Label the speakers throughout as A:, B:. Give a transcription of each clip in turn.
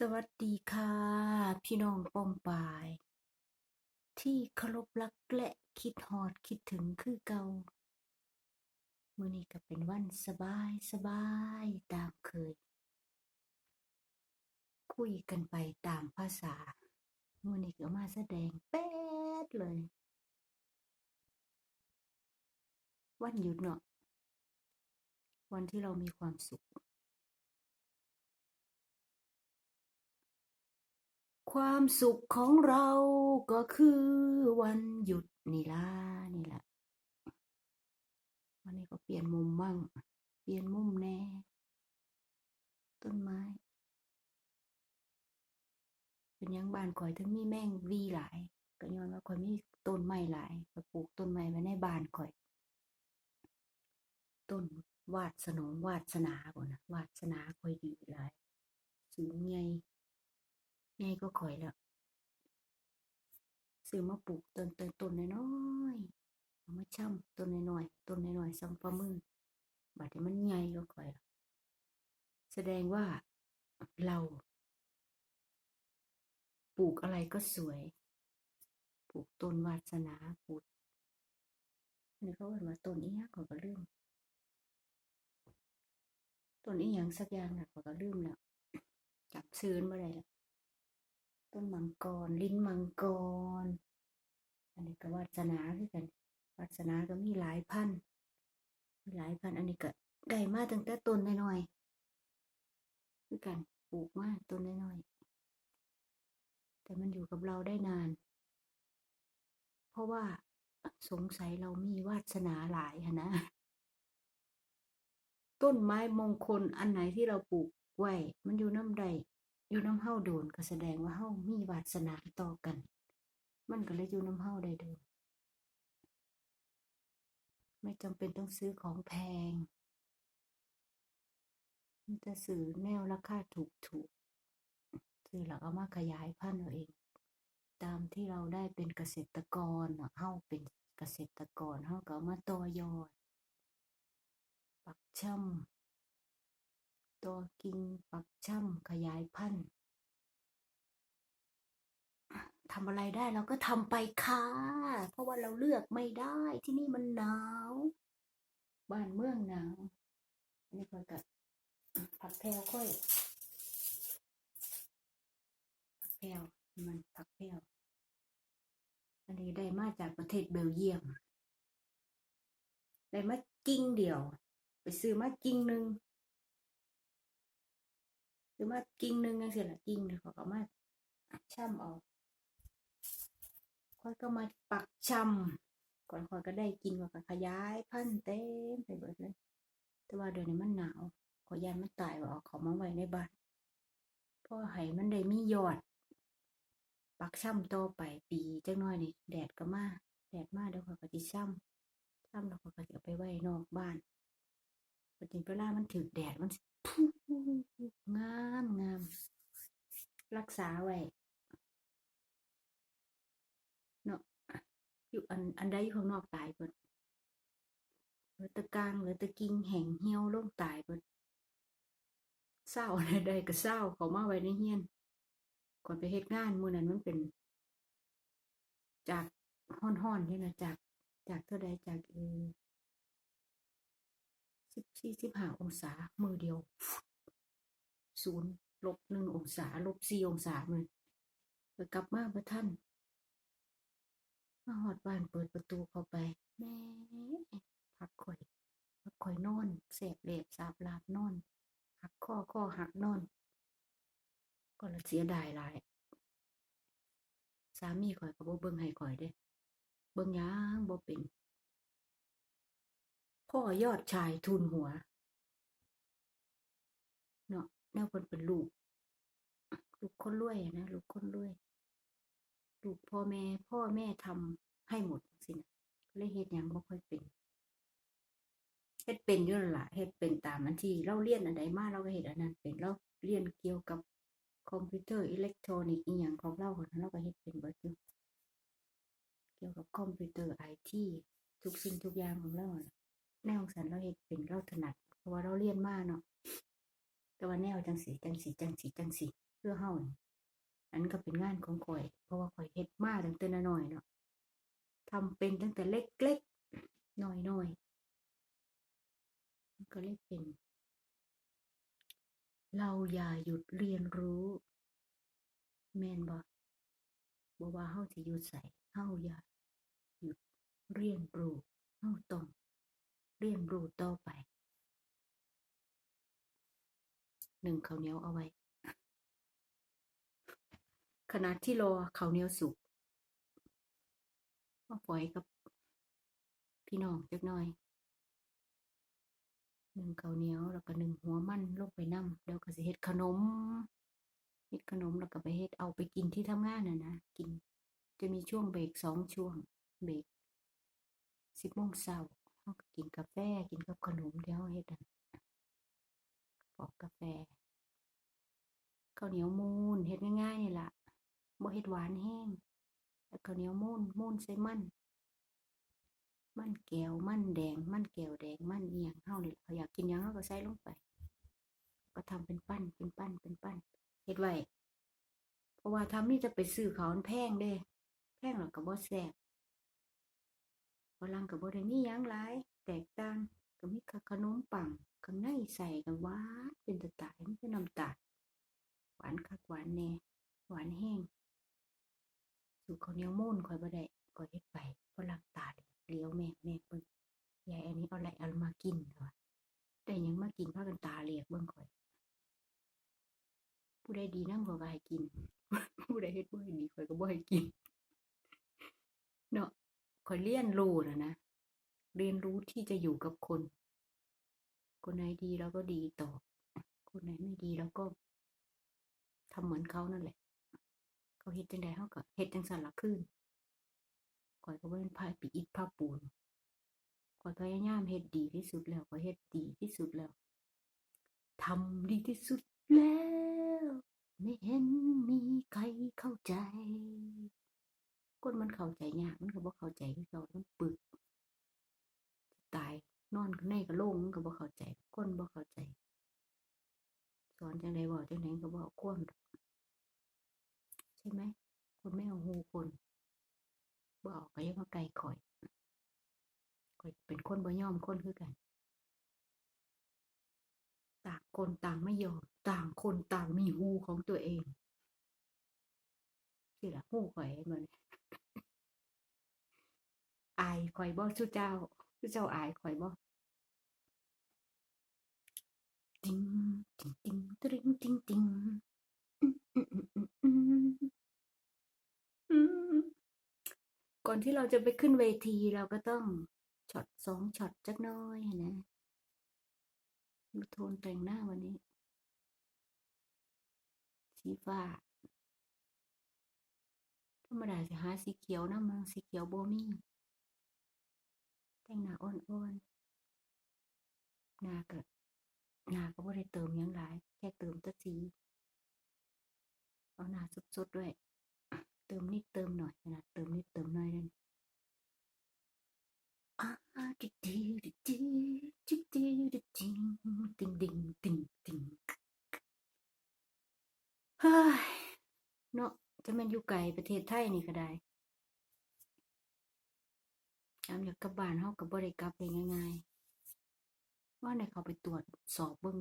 A: สวัสดีค่ะ พี่น้องป้องปาย ที่เคารพรักและคิดฮอดคิดถึงคือเก่ามื้อนี้ก็เป็นวันสบายสบายตามเคย คุยกันไปตามภาษามื้อนี้ก็มาแสดงแป๊ดเลย วันหยุดเนาะวันที่เรามีความสุข ความสุขของเราก็คือวันหยุดนี่ล่ะนี่ล่ะวันนี้ก็เปลี่ยนมุมบ้างเปลี่ยนมุมแน่ ต้นไม้ เป็นยังบ้านข่อยถึงมีแมงวีหลาย ก็ย้อนว่าข่อยมีต้นไม้หลายก็ปลูกต้นไม้ไว้ในบ้านข่อย ต้นวาดสนองวาดสนาบ่นะวาดสนาข่อยดีหลายสูงใหญ่ ใหญ่ก็ข่อยแล้วซื้อมาปลูกต้นต้นต้นน้อยๆเอามาช่ำต้นน้อยๆต้นน้อยๆซ้ำฝ่ามือบัดนี้มันใหญ่ก็ข่อยแล้วแสดงว่าเราปลูกอะไรก็สวย ปลูกต้นวาสนาปลูกอันนี้เขาเรียกว่าต้นอีหยังเขาก็ลืมต้นอีหยังสักอย่างน่ะเขาก็ลืมแล้วจับซื้อมาได้แล้ว ต้นมังกร ลิ้นมังกร อันนี้ก็วาสนาคือกันวาสนาก็มีหลายพันมีหลายพัน อันนี้ก็ได้มาตั้งแต่ต้นน้อยๆคือกันปลูกมาต้นน้อยๆแต่มันอยู่กับเราได้นาน เพราะว่าสงสัยเรามีวาสนาหลายนนะต้นไม้มงคลอันไหนที่เราปลูกไว้ มันอยู่น้ำใด อยู่น้ำเฮาโดนก็แสดงว่าเฮามีวาสนาต่อกัน มันก็เลยอยู่น้ำเฮาได้โดนไม่จำเป็นต้องซื้อของแพงมันจะซื้อแนวราคาถูกถูกๆซื้อแล้วเอามาขยายพันธุ์เอาเอง ตามที่เราได้เป็นเกษตรกรเนาะเฮาเป็นเกษตรกรเฮาก็มาต่อยอด ปักช่ำ ตัวกิ่งปักช่ำขยายพันธุ์ทำอะไรได้เราก็ทำไปค่ะ เพราะว่าเราเลือกไม่ได้ที่นี่มันหนาว บ้านเมืองหนาวอันนี้ค่อยกับผักแพรวค่อย ผักแพรวมันผักแพรวอันนี้ได้มาจากประเทศเบลเยียม ได้มากิ้งเดียว ไปซื้อมากิ้งหนึ่ง ซื้อมากิ้งหนึ่งยังเสียละกิ้งเดียวเขาก็มาช่ำเอาค่อยก็มาปักช่ำก่อนค่อยก็ได้กินว่าก็ขยายพันธุ์เต็มไปเบิดเลย แต่ว่าเดี๋ยวนี้มันหนาวขอยานมันตายว่าเอาเขามาไว้ในบ้านเพราะให้มันได้มียอด ปักช่ำต่อไปปีจักหน้อยนี่แดดก็มาแดดมาเดี๋ยวข้อยก็สิช่ำช่ำแล้วข้อยก็สิเอาไปไว้นอกบ้าน พอถึงเวลามันถึกแดดมันสิงามงามรักษาไว้เนาะอยู่อันอันใดอยู่ข้างนอกตายเบิดเหลือตะกางเหลือตะกิงแห้งเหี่ยวลงตายเบิดเศร้าอันใดก็เศร้าเขามาไว้ในเฮียน ก่อนไปเฮ็ดงานมือนั้นมันเป็น จากฮ้อนๆนี่นะจากจากเท่าใดจากเออ สิบสี่สิบห้าองศา มือเดียวศูนย์ลบหนึ่งองศา ลบสี่องศาเลยกลับมาบ่ทันมาหอดบ้านเปิดประตูเข้าไปแม่พักข่อยพักข่อยนอนแสบเหลบสาบลาบนอนหักข้อข้อหักนอน ก็ละเสียดายหลายสามีข่อยก็บ่เบิ่งให้ข่อยเด้ เบิ่งหยังบ่เป็น พ่อยอดชายทุนหัว เนาะแนวเพิ่นเป็นลูก ลูกคนรวยนะลูกคนรวย ลูกพ่อแม่ พ่อแม่ทำให้หมดสินะเลยเฮ็ดหยังบ่ค่อยเป็นเฮ็ดเป็นอยู่นละเฮ็ดเป็นตามอันที่เราเรียนอันใดมาเราก็เฮ็ดอันนั้นเป็นเราเรียนเกี่ยวกับคอมพิวเตอร์อิเล็กทรอนิกส์อีหยังของเราคนเราก็เฮ็ดเป็นเบิดอยู่เกี่ยวกับคอมพิวเตอร์ไอทีทุกสิ่งทุกอย่างของเรา แนวองสันเราเฮ็ดเป็นเราถนัด เพราะว่าเราเรียนมาเนาะแต่ว่าแนวจังสีจังสีจังสีจังสีเพื่อเฮานี่อันนก็เป็นงานของข่อย เพราะว่าข่อยเฮ็ดมาตั้งแต่น้อยเนาะทำเป็นตั้งแต่เล็กๆน้อยๆมันก็เลยเป็น เราอย่าหยุดเรียนรู้ แมนบ่บ่ว่าเฮาสิหยุดใส่เฮาอย่าหยุดเรียนรู้เฮาต้อง เรียนรู้ต่อไป หนึ่งข้าวเหนียวเอาไว้ ขณะที่รอข้าวเหนียวสุกมาปล่อยกับพี่น้องจักหน่อยหนึ่งข้าวเหนียวแล้วก็หนึ่งหัวมันลงไปน้ำแล้วก็สิเฮ็ดขนมเฮ็ดขนมแล้วก็ไปเฮ็ดเอาไปกินที่ทำงานน่ะนะกิน จะมีช่วงเบรกสองช่วงเบรกสิบโมงเช้า เราก็กินกาแฟกินกับขนมที่เราเฮ็ดนั่นปอกกาแฟข้าวเหนียวมูนเฮ็ดง่ายๆนี่ล่ะบ่เฮ็ดหวานแห้งแล้วข้าวเหนียวมูนมูนใส่มันมันแก้วมันแดง มันแก้วแดง มันเอียงเฮานี่ล่ะเขาอยากกินหยังเราก็ใส่ลงไป ก็ทำเป็นปั้นเป็นปั้นเป็นปั้นเฮ็ดไว้เพราะว่าถ้ามีจะไปซื้อเขามันแพงเด้ แพงแล้วก็บ่แซ่บ รั่งก็บ่ได้มีหยังหลาย แตกต่างก็มีขนมปังข้างในใส่ก็หวานเป็นตะตายมันเป็นน้ำตาลหวานคักหวานแน่หวานแห้งสูตรข้าวเหนียวมูนข่อยบ่ได้ข่อยเฮ็ดไปฝรั่งตาเลี้ยวแม่แม่เบิ่งยายอันนี้เอาอะไรเอามากินเหรอได้หยังมากินพากันตาเหลียกเบิ่งข่อยผู้ใดดีนำข่อยก็ให้กินผู้ใดเฮ็ดบ่ให้ดีข่อยก็บ่ให้กินเนาะ ข่อยเรียนรู้นะนะ เรียนรู้ที่จะอยู่กับคน คนไหนดีเราก็ดีต่อ คนไหนไม่ดีเราก็ทำเหมือนเขานั่นแหละ เขาเฮ็ดจังใดเฮาก็เฮ็ดจังซั่นล่ะคืนข่อยก็บ่แม่นพายปิอิฐพาปูนข่อยพยายามเฮ็ดดีที่สุดแล้วข่อเฮ็ดดีที่สุดแล้วทำดีที่สุดแล้ว ไม่เห็นมีใครเข้าใจ เข้าใจยากมันก็บ่เข้าใจคือเก่ามันปึก ตายนอนในกระโหลงมันก็บ่เข้าใจคนบ่เข้าใจ สอนจังไดเว้าจังไดก็บ่เอาความดอกใช่ไหมคนไม่เอาหูคนบ่เอาก็ย่ามาไกลข่อยข่อย เป็นคนบ่ยอมคนคือกัน ต่างคนต่างไม่ยอมต่างคนต่างมีหูของตัวเองสิล่ะหูข่อยเห็นบ่เนี่ย อายข่อยบ่ซุเจ้าซุเจ้าอายข่อยบ่ติงติงติงตริงติงติงอืมอืมอืมอืมอืมอืมก่อนที่เราจะไปขึ้นเวทีเราก็ต้องช็อตสองช็อตจักน้อยนะดูโทนแต่งหน้าวันนี้ สีฟ้าธรรมดาสิหาสีเขียวนำสีเขียวบ่มี แต่งหน้าอ่อนๆหน้าก็หน้าก็บ่ได้เติมยังหลาย แค่เติมต่สีเอาหน้าสดๆด้วย เติมนิดเติมหน่อยนะเติมนิดเติมหน่อยนั่นอาดิดิดิดิดิดิดิดิงติงดิงติงติงเฮ้ยเนาะจะม่นอยู่ไกลประเทศไทยนี่ก็ได้ ยามอยากกลับบ้านเฮาก็บ่ได้กลับได้ง่ายๆว่าได้เขาไปตรวจสอบเบิ่ง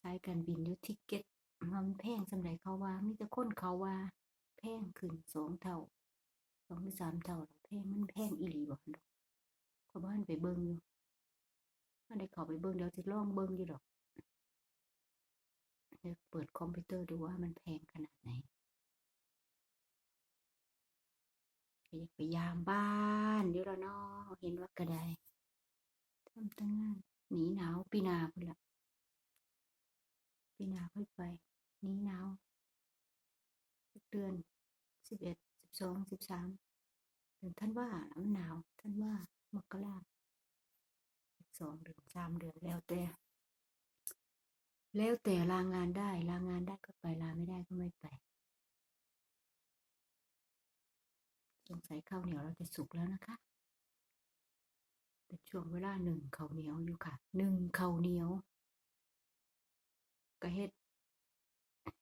A: สายการบินอยู่ทิกเก็ตมันแพงสำใดเขาว่ามีแต่คนเขาว่า แพงขึ้นสองเท่าสองหรือสามเท่าแพงมันแพงอีหลีบ่ดอกขาบ้านไปเบิ่งอยู่ว่าได้เขาไปเบิ่งเดี๋ยวสิลองเบิ่งอยู่ดอกเดี๋ยวเปิดคอมพิวเตอร์ดูว่ามันแพงขนาดไหน ก็อยากไปยามบ้านอยู่แล้วเนาะเห็นว่าก็ได้ทำตั้งงานหนีหนาวปีนาพุ่นละปีนาค่อยไปหนีหนาวเดือนสิบเอ็ดสิบสองสิบสามเดือนท่านว่าหนาวท่านว่ามกราสิบสองเดือนสามเดือนแล้วแต่แล้วแต่ลางานได้ลางานได้ก็ไปลาไม่ได้ก็ไม่ไป สงสัยข้าวเหนียวเราจะสุกแล้วนะคะเป็นช่วงเวลาหนึ่งข้าวเหนียวอยู่ค่ะหนึ่งข้าวเหนียวก็เฮ็ด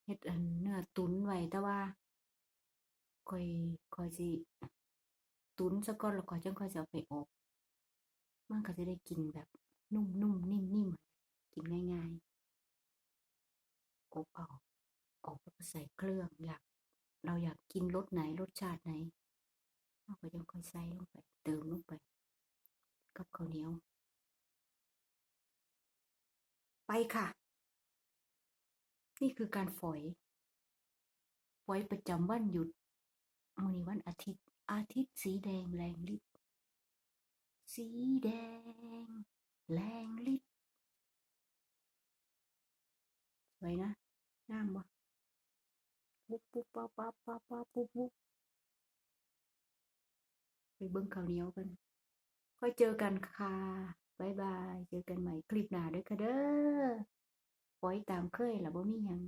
A: เฮ็ดอันเนื้อตุ๋นไว้แต่ว่าข้อยข้อยสิตุ๋นซะก่อนแล้วข้อยจั่งค่อยสิเอาไปอบมันก็สิได้กินแบบนุ่มๆนิ่มๆกินง่ายๆอบเอาอบแล้วก็ใส่เครื่องอยากเราอยากกินรสไหนรสชาติไหน เราก็จั่งค่อยใส่ลงไป เติมลงไป กับข้าวเหนียว ไปค่ะ นี่คือการฝอย ฝอยประจำวันหยุดมื้อนี้วันอาทิตย์ อาทิตย์สีแดงแรงฤทธิ์สีแดง แรงฤทธิ์สวยนะงามบ่ปุ๊บปุ๊บปั๊บปั๊บปั๊บปั๊บปุ๊บปุ๊บ ไปเบิ้งข้าวเหนียวกัน ค่อยเจอกันค่ะบายบาย เจอกันใหม่คลิปหน้าด้วยค่ะเด้อฝอยตามเคยล่ะบ่มีหยัง